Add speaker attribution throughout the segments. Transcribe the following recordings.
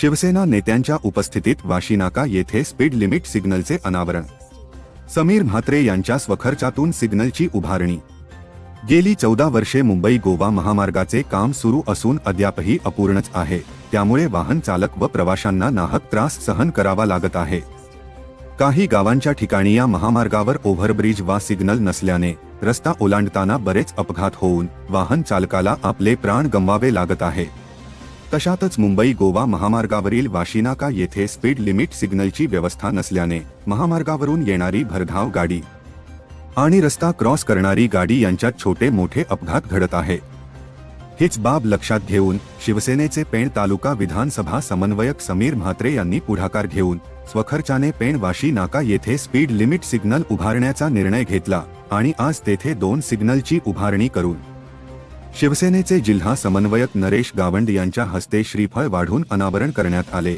Speaker 1: शिवसेना नेत्यांच्या उपस्थितीत वाशीनाका येथे स्पीड लिमिट सिग्नलचे अनावरण. समीर म्हात्रे यांच्या स्वखर्चातून सिग्नलची उभारणी. गेली चौदा वर्षे मुंबई गोवा महामार्गाचे काम सुरू असून अद्यापही अपूर्णच आहे. त्यामुळे वाहन चालक व प्रवाशांना नाहक त्रास सहन करावा लागत आहे. काही गावांच्या ठिकाणी या महामार्गावर ओव्हरब्रिज वा सिग्नल नसल्याने रस्ता ओलांडताना बरेच अपघात होऊन वाहन चालकाला आपले प्राण गमवावे लागत आहे. तशातच मुंबई गोवा महामार्गावरील वाशिनाका येथे स्पीड लिमिट सिग्नलची व्यवस्था नसल्याने महामार्गावरून येणारी भरधाव गाडी आणि रस्ता क्रॉस करणारी गाडी यांच्यात छोटे मोठे अपघात घडत आहे. हीच बाब लक्षात घेऊन शिवसेनेचे पेण तालुका विधानसभा समन्वयक समीर म्हात्रे यांनी पुढाकार घेऊन स्वखर्चाने पेण वाशी नाका येथे स्पीड लिमिट सिग्नल उभारण्याचा निर्णय घेतला आणि आज तेथे दोन सिग्नलची उभारणी करून शिवसेनेचे जिल्हा समन्वयक नरेश गावंड यांच्या हस्ते श्रीफळ वाढून अनावरण करण्यात आले.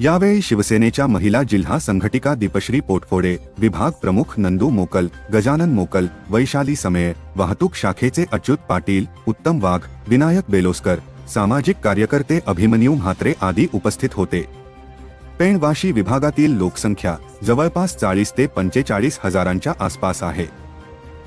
Speaker 1: यावेळी शिवसेनेच्या महिला जिल्हा संघटिका दीपश्री पोटफोडे विभाग प्रमुख नंदू मोकल गजानन मोकल वैशाली समेळ वाहतूक शाखेचे अच्युत पाटील उत्तम वाघ विनायक बेलोस्कर सामाजिक कार्यकर्ते अभिमन्यू म्हात्रे आदी उपस्थित होते. पेणवाशी विभागातील लोकसंख्या जवळपास चाळीस ते पंचेचाळीस हजारांच्या आसपास आहे.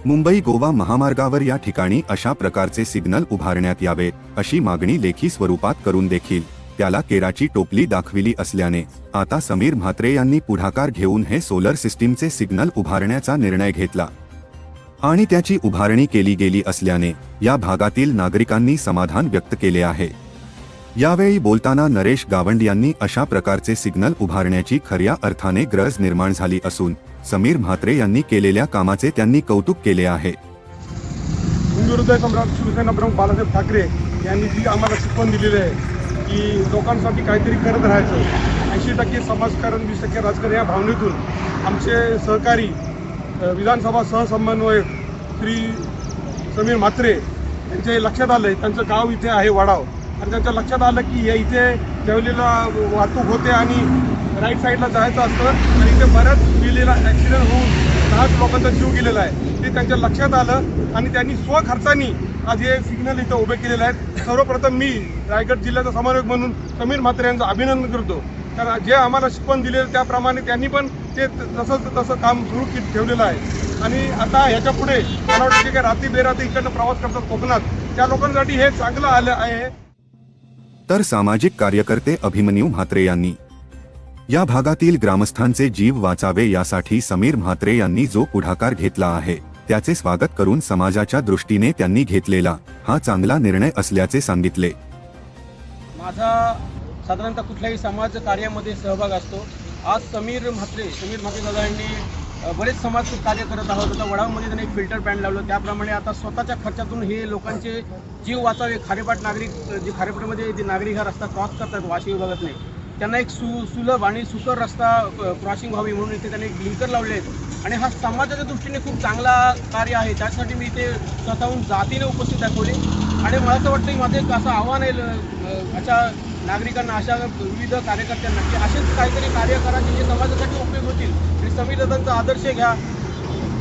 Speaker 1: मुंबई गोवा महामार्गावर या ठिकाणी अशा प्रकारचे सिग्नल उभारण्यात यावे अशी मागणी लेखी स्वरूपात करून देखील त्याला केराची टोपली दाखविली असल्याने आता समीर म्हात्रे यांनी पुढाकार घेऊन हे सोलर सिस्टीमचे सिग्नल उभारण्याचा निर्णय घेतला. आणि त्याची उभारणी केली गेली असल्याने या भागातील नागरिकांनी समाधान व्यक्त केले आहे. यावेळी बोलताना नरेश गावंड यांनी अशा प्रकारचे सिग्नल उभारण्याची खऱ्या अर्थाने गरज निर्माण झाली असून समीर म्हात्रे यांनी केलेल्या कामाचे त्यांनी कौतुक केले आहे.
Speaker 2: हिंदुहृदय सम्राट शिवसेना प्रमुख बाळासाहेब ठाकरे यांनी जी आम्हाला शिकवण दिलेली आहे की लोकांसाठी काहीतरी करत राहायचं ऐंशी टक्के समाजकारण वीस टक्के राजकारण या भावनेतून आमचे सहकारी विधानसभा सहसमन्वयक श्री समीर म्हात्रे यांच्या हे लक्षात आलं आहे त्यांचं गाव इथे आहे वाडाव. आणि त्यांच्या लक्षात आलं की या इथे जेवलेला वाहतूक होते आणि राईट साईडला जायचं असतं आणि इथे बऱ्याच गेलेला ॲक्सिडेंट लोकांचा जीव गेलेला आहे. ते त्यांच्या लक्षात आलं आणि त्यांनी स्वखर्चानी आज हे सिग्नल इथं उभे केलेले आहेत. सर्वप्रथम मी रायगड जिल्ह्याचा समन्वयक म्हणून समीर म्हात्रे यांचं अभिनंदन करतो. कारण जे आम्हाला शिकवण दिलेलं त्याप्रमाणे त्यांनी पण ते तसंच तसं काम सुरू ठेवलेलं आहे. आणि आता ह्याच्या पुढे मला वाटतं जे काही रात्री बेरात्री इकडनं प्रवास करतात कोकणात. त्या लोकांसाठी हे चांगलं आलं आहे.
Speaker 1: तर सामाजिक कार्यकर्ते अभिमन्यू म्हात्रे यांनी या भागातील ग्रामस्थांचे जीव वाचावे यासाठी समीर म्हात्रे यांनी जो पुढाकार घेतला आहे त्याचे स्वागत करून समाजाच्या दृष्टीने त्यांनी घेतलेला हा चांगला निर्णय असल्याचे सांगितले.
Speaker 3: माझा साधारणतः कुठल्याही समाज कार्यामध्ये सहभाग असतो. आज समीर म्हात्रे समीर म्हात्रे दादा यांनी बरेच समाज कार्य करत आहोत. आता वडावमध्ये त्यांनी एक फिल्टर पॅन लावलं. त्याप्रमाणे आता स्वतःच्या खर्चातून हे लोकांचे जीव वाचावे. खारेपाट नागरिक जे खारेपाटमध्ये जे नागरिक हा रस्ता क्रॉस करतात वाशी विभागातले त्यांना एक सु सुलभ आणि सुकर रस्ता क्रॉसिंग व्हावी म्हणून इथे त्यांनी एक ब्लिंकर लावले आहेत. आणि हा समाजाच्या दृष्टीने खूप चांगला कार्य आहे. त्यासाठी मी इथे स्वतःहून जातीने उपस्थित दाखवले आणि मला असं वाटतं की माझं एक असं आव्हान आहे अशा नागरिकांना अशा विविध कार्यकर्त्यांना की असेच काहीतरी कार्य करा की जे समाजासाठी उपयोग होतील. आणि संविधानाचा आदर्श घ्या.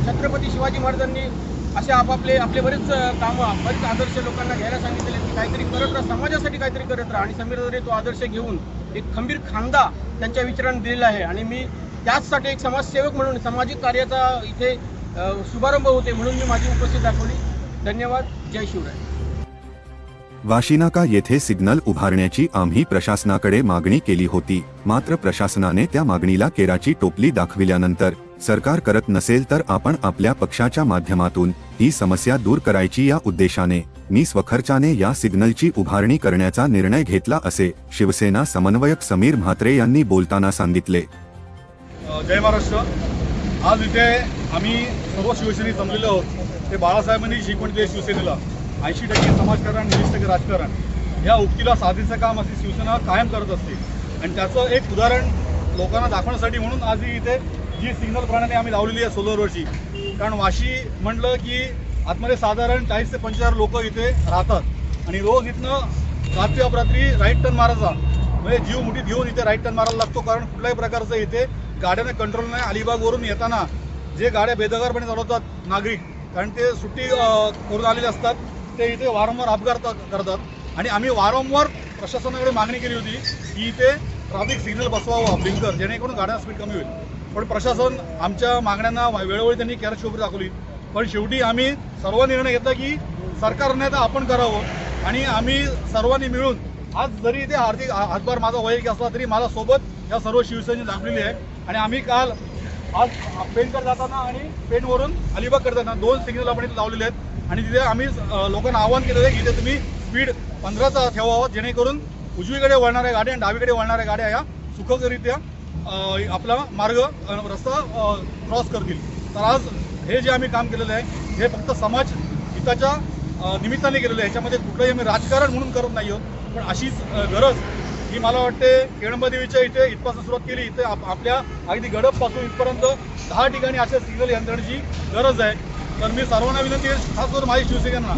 Speaker 3: छत्रपती शिवाजी महाराजांनी असे आपापले आपले बरेच कामं बरेच आदर्श लोकांना घ्यायला सांगितलेले की काहीतरी करत राहा समाजासाठी काहीतरी करत राहा. आणि समीर दरे तो आदर्श घेऊन एक खंबीर खांदा त्यांच्या विचारांनी दिलेला आहे. आणि मी त्याचसाठी एक समाजसेवक म्हणून सामाजिक कार्याचा इथे शुभारंभ होते म्हणून मी माझी उपस्थिती दाखवली. धन्यवाद. जय शिवराय.
Speaker 1: वाशिनाका येथे सिग्नल उभारण्याची आम्ही प्रशासनाकडे मागणी केली होती. मात्र प्रशासनाने त्या मागणीला केराची टोपली दाखविल्यानंतर सरकार करत नसेल तर आपण आपल्या पक्षाच्या माध्यमातून ही समस्या दूर करायची या उद्देशाने. मी स्वखर्चाने या सिग्नलची उभारणी करण्याचा निर्णय घेतला असे शिवसेना समन्वयक समीर म्हात्रे यांनी बोलताना सांगितले.
Speaker 2: जय महाराष्ट्र. आज इथे आम्ही सर्व शिवसेने जमलेलो आहोत. ते बाळासाहेबांनी शिकवण दिली शिवसेनेला ऐंशी टक्के समाजकारण वीस टक्के राजकारण या उक्तीला साधीचं काम असे शिवसेना कायम करत असते. आणि त्याचं एक उदाहरण लोकांना दाखवण्यासाठी म्हणून आज ही इथे जी सिग्नल प्रणाली आम्ही लावलेली आहे सोलरवरची. कारण वाशी म्हटलं की आतमध्ये साधारण चाळीस ते पंचेचाळीस लोक इथे राहतात. आणि रोज इथनं रात्री अपरात्री राईट टर्न मारायचा. म्हणजे जीव मुठीत घेऊन इथे राईट टर्न मारायला लागतो. कारण कुठल्याही प्रकारचं इथे गाड्यांना कंट्रोल नाही. अलिबागवरून येताना जे गाड्या बेदगारपणे चालवतात नागरिक कारण ते सुट्टी करून आलेले असतात ते इथे वारंवार अपघात करतात. आणि आम्ही वारंवार
Speaker 4: प्रशासनाकडे मागणी केली होती की इथे ट्रॅफिक सिग्नल बसवावं ब्लिंकर जेणेकरून गाड्या स्पीड कमी होईल. पण प्रशासन आमच्या मागण्यांना वेळोवेळी त्यांनी कॅरशोबरी दाखवली. पण शेवटी आम्ही सर्व निर्णय घेतला की सरकारने तर आपण करावं. आणि आम्ही सर्वांनी मिळून आज जरी इथे आर्थिक हातभार माझा वैयक्तिक असला तरी मला सोबत या सर्व शिवसेनेने दाखवलेली आहे. आणि आम्ही काल आज पेनकडे जाताना आणि पेनवरून अलिबाग करताना दोन सिग्नल आपण इथे लावलेले आहेत. आणि तिथे आम्ही लोकांना आवाहन केलेलं आहे की इथे तुम्ही स्पीड पंधराचा ठेवावं जेणेकरून उजवीकडे वळणाऱ्या गाड्या आणि डावीकडे वळणाऱ्या गाड्या या सुखकरित्या आपला मार्ग रस्ता क्रॉस करतील. तर आज हे जे आम्ही काम केलेलं आहे हे फक्त समाज हिताच्या निमित्ताने केलेलं आहे. याच्यामध्ये कुठलंही आम्ही राजकारण म्हणून करत नाही आहोत. पण अशीच गरज ही मला वाटते केळंबादेवीच्या इथे इथपासून सुरुवात केली. इथे आप- आपल्या अगदी गडपपासून इथपर्यंत दहा ठिकाणी अशा सिग्नल यंत्रणेची गरज आहे. तर मी सर्वांना विनंती आहे खास करून माझी शिवसेनेना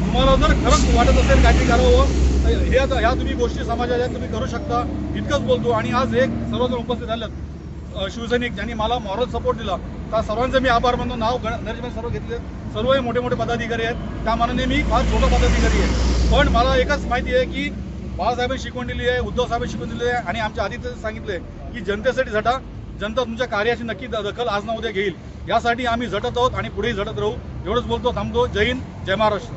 Speaker 4: तुम्हाला जर खरंच वाटत असेल काहीतरी करावं हे आता ह्या तुम्ही गोष्टी समाजाच्या तुम्ही करू शकता. इतकंच बोलतो. आणि आज एक सर्वजण उपस्थित झालेत शिवसैनिक ज्यांनी मला मॉरल सपोर्ट दिला. त्या सर्वांचे मी आभार मानतो. नाव गणेशभाई सर्व घेतले. सर्व हे मोठे मोठे पदाधिकारी आहेत. त्या मानाने मी फार छोटा पदाधिकारी आहे. पण मला एकच माहिती आहे की बाळासाहेबांनी शिकवण दिली आहे उद्धव साहेबांनी शिकवण दिली आहे आणि आमच्या आदित्य सांगितले की जनतेसाठी झटा जनता तुमच्या कार्याची नक्की दखल आज ना उद्या घेईल. यासाठी आम्ही झटत आहोत आणि पुढेही झटत राहू. एवढंच बोलतो थांबतो. जय हिंद जय महाराष्ट्र.